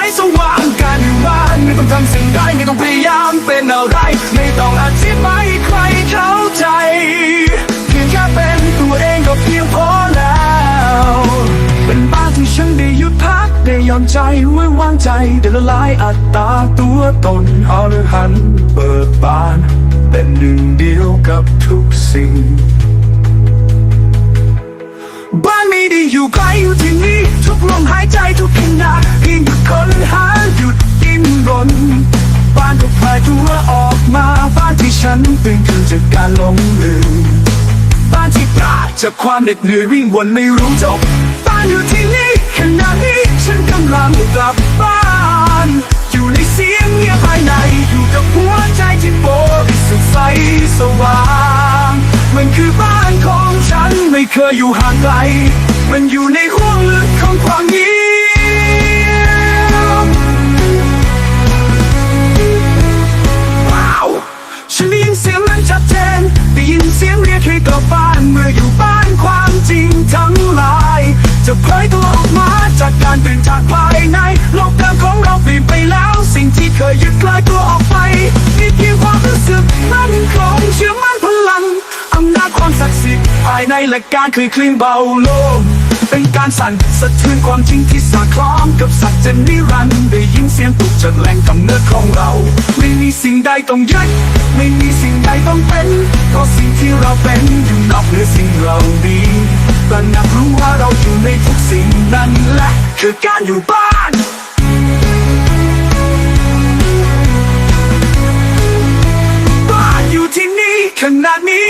ให้สว่างการอยู่บ้านไม่ต้องทำสิ่งใดไม่ต้องพยายามเป็นอะไร ไม่ต้องอธิบายใครเข้าใจเพียงแค่เป็นตัวเองก็เพียงพอแล้ว เป็นบ้านที่ฉันได้หยุดพักได้ยอมใจไว้วางใจได้ละลายอัตตาตัวตนอรหันเปิดบาน เป็นหนึ่งเดียวกับทุกสายตัวออกมาบ้านที่ฉันตื่นขึ้นจากการหลงลืมบ้านที่ปราศจากความเหน็ดเหนื่อยวิ่งวนไม่รู้จบบ้านอยู่ที่นี่ขณะนี้ฉันกำลังกลับบ้าน อยู่ในเสียงเงียบภายในอยู่กับหัวใจที่โบริสุทธิ์ใสสว่าง มันคือบ้านของฉันไม่เคยอยู่ห่างไกล มันอยู่ในห้วงลึกของความเงีย จะเผยตัวออกมาจากการตื่ยนจากภายในโลกเดิมของเราเปลี่ยนไปแล้ว สิ่งที่เคยยึดกลายตัวออกไปมีเพียงความรู้สึกมั่นคงเชื่อมั่นพลังอำนาจความศักดิ์สิทธิ์ภายในและการคลี่คลี่เบาโลงเป็นการสั่นสะเทือนความจริงที่สอดคล้องกับสัจจะนิรันดร์ได้ยินเสียงปลุกจากแหล่งกำเนิดของเรา ไม่มีสิ่งใดต้องยึดไม่มีสิ่งใดต้องเป็นเพราะสิ่งที่เราเป็นอยู่นอกเหนือสิ่งเหล่า คือการอยู่บ้านบ้านอยู่ที่นี่ขนาดนี้ทุกลมหาย